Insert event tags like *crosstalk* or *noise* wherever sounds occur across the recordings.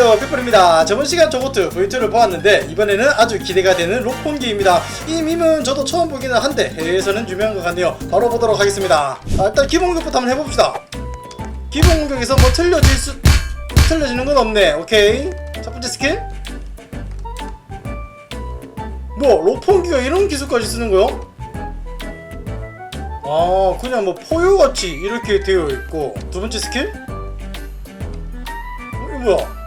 안녕하세요 빅볼입니다. 저번 시간 저보트 V2를 보았는데 이번에는 아주 기대가 되는 록폰기입니다. 이 밈은 저도 처음 보기는 한데 해외에서는 유명한 것 같네요. 바로 보도록 하겠습니다. 자, 일단 기본 공격부터 한번 해봅시다. 기본 공격에서 뭐 틀려질 수 틀려지는 건 없네. 오케이. 첫 번째 스킬. 뭐 록폰기가 이런 기술까지 쓰는 거요? 아 그냥 뭐 포효같이 이렇게 되어 있고. 두 번째 스킬? 어, 뭐야?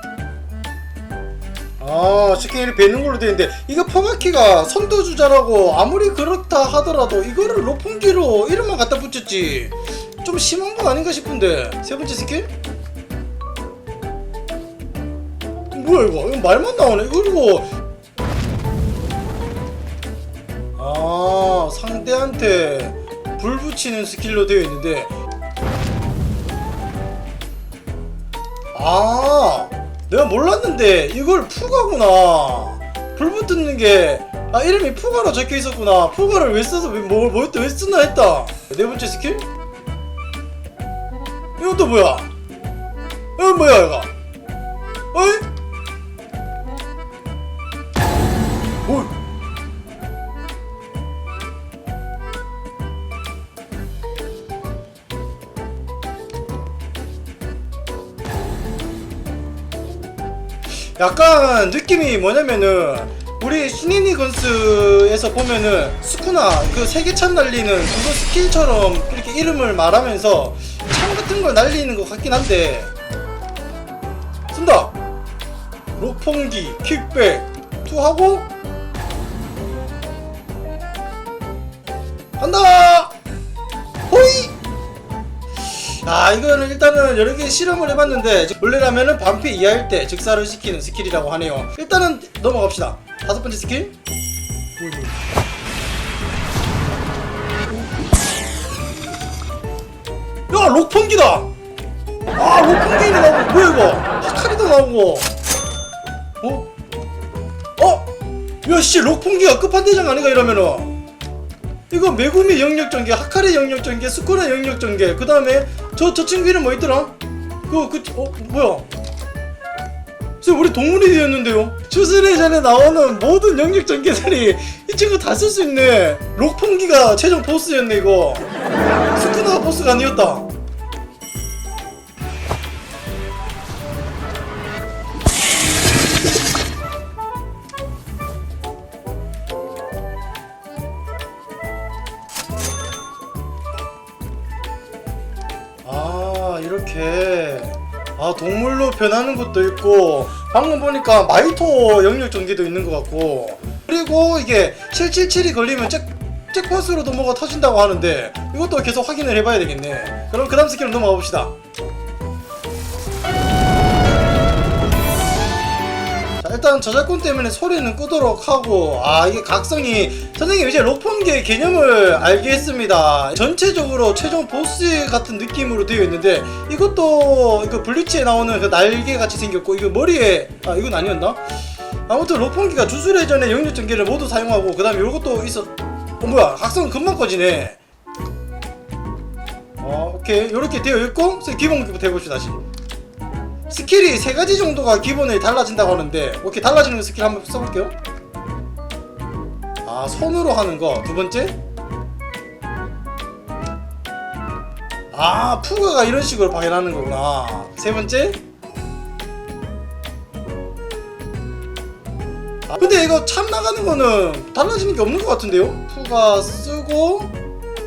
아 스킬이 배는 걸로 되는데 이거 퍼마키가 선두주자라고 아무리 그렇다 하더라도 이거를 로풍기로 이름만 갖다 붙였지 좀 심한 거 아닌가 싶은데. 세 번째 스킬? 뭐야 이거? 이거 말만 나오네. 이거 아 상대한테 불 붙이는 스킬로 되어 있는데. 아 내가 몰랐는데 이걸 푸가구나. 불 붙는 게 아 이름이 푸가로 적혀 있었구나. 푸가를 왜 써서 왜, 뭐, 뭐, 왜 쓰나 했다. 네 번째 스킬? 이건 또 뭐야? 이건 뭐야 이거? 어이 약간 느낌이 뭐냐면은 우리 신인이 건스에서 보면은 스쿠나 그 세계찬 날리는 그거 스킬처럼 이렇게 이름을 말하면서 창 같은 걸 날리는 것 같긴 한데. 쓴다. 로퐁기 킥백 투하고. 간다 아 이거는 일단은 여러 개 실험을 해봤는데 원래라면은 반피 이하일 때 즉사를 시키는 스킬이라고 하네요. 일단은 넘어갑시다. 다섯 번째 스킬. 야 록펑기다! 아 록펑기이 나오고 뭐야 이거? 하카리도 나오고 어? 어? 야씨 록펑기가 끝판대장 아닌가 이러면은 이거 메구미 영역 전개, 하카리 영역 전개, 스쿠나 영역 전개. 그 다음에 저 저 친구 이름 뭐 있더라? 그그 어 뭐야? 쌤 우리 동물이 되었는데요. 추스레전에 나오는 모든 영역 전개들이 이 친구 다 쓸 수 있네. 록풍기가 최종 보스였네 이거. 스쿠나가 보스가 아니었다. 이렇게. 아 동물로 변하는 것도 있고 방금 보니까 마이토 영역 전개도 있는 것 같고. 그리고 이게 777이 걸리면 잭 잭팟으로도 뭐가 터진다고 하는데 이것도 계속 확인을 해봐야 되겠네. 그럼 그 다음 스킬로 넘어가 봅시다 일단 저작권 때문에 소리는 끄도록 하고 아 이게 각성이 선생님 이제 록폰기의 개념을 알게 했습니다. 전체적으로 최종 보스 같은 느낌으로 되어 있는데 이것도 이거 블리치에 나오는 그 날개 같이 생겼고 이거 머리에 아 이건 아니었나? 아무튼 록폰기가 주술회전의 영역 전개를 모두 사용하고 그 다음에 이것도 있어 어 뭐야 각성은 금방 꺼지네. 어 오케이. 이렇게 되어 있고 기본 공격부터 해봅시다 다시 스킬이 세 가지 정도가 기본에 달라진다고 하는데 오케이 달라지는 스킬 한번 써볼게요. 아 손으로 하는 거 두 번째. 아 푸가가 이런 식으로 발현하는 거구나. 세 번째. 아, 근데 이거 참 나가는 거는 달라지는 게 없는 것 같은데요? 푸가 쓰고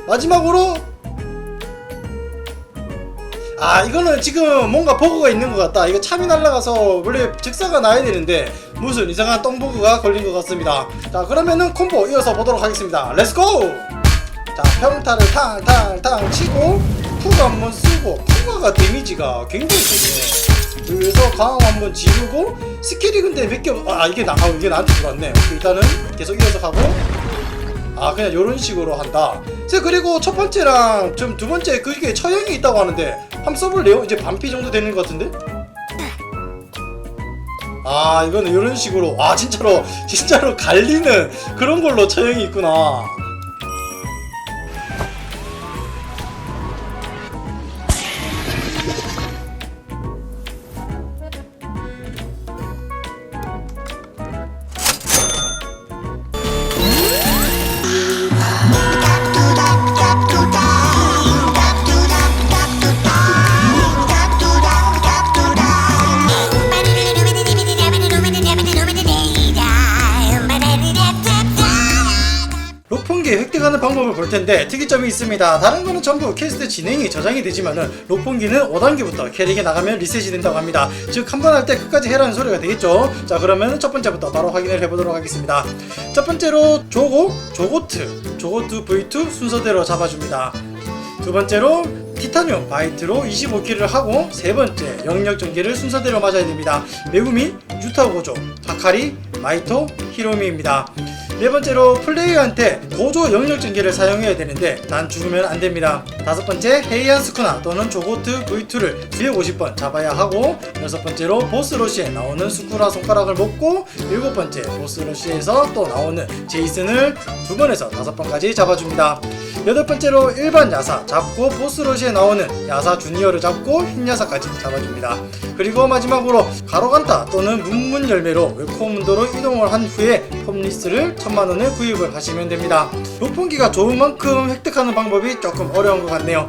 마지막으로 아 이거는 지금 뭔가 버그가 있는 것 같다. 이거 참이 날라가서 원래 즉사가 나야 되는데 무슨 이상한 똥버그가 걸린 것 같습니다. 자 그러면은 콤보 이어서 보도록 하겠습니다. 렛츠고 자 평타를 탕탕탕 치고 푸가 한번 쓰고 푸가가 데미지가 굉장히 세네. 그래서 강함 한번 지르고 스킬이 근데 몇개아 이게 나 아, 이게 나한테 들어왔네. 오케이, 일단은 계속 이어서 가고 아 그냥 이런 식으로 한다. 자 그리고 첫 번째랑 좀 두 번째 그게 처형이 있다고 하는데 한번 써볼래요? 이제 반피 정도 되는 것 같은데? 아 이거는 이런 식으로 아 진짜로 *laughs* 진짜로 갈리는 그런 걸로 처형이 있구나. 진행하는 방법을 볼 텐데 특이점이 있습니다. 다른 거는 전부 퀘스트 진행이 저장이 되지만은 록봉기는 5단계부터 캐릭이 나가면 리셋이 된다고 합니다. 즉 한 번 할 때 끝까지 해라는 소리가 되겠죠. 자 그러면 첫 번째부터 바로 확인을 해보도록 하겠습니다. 첫 번째로 조고 조고트 조고트 V2 순서대로 잡아줍니다. 두 번째로 티타늄 바이트로 25킬을 하고 세 번째 영역 전개를 순서대로 맞아야 됩니다. 메구미, 유타 고조, 하카리, 마이토, 히로미입니다. 네 번째로 플레이어한테 고조 영역 전개를 사용해야 되는데 단 죽으면 안 됩니다. 다섯 번째 헤이안 스쿠나 또는 조고트 V2를 250번 잡아야 하고 여섯 번째로 보스 러시에 나오는 스쿠라 손가락을 먹고 일곱 번째 보스 러시에서 또 나오는 제이슨을 두 번에서 다섯 번까지 잡아줍니다. 여덟 번째로 일반 야사 잡고 보스 러시에 나오는 야사 주니어를 잡고 흰 야사까지 잡아줍니다. 그리고 마지막으로 가로간타 또는 문문 열매로 웨코문도로 이동을 한 후에 폼리스를 천만 원에 구입을 하시면 됩니다. 로폰기가 좋은 만큼 획득하는 방법이 조금 어려운 것 같네요.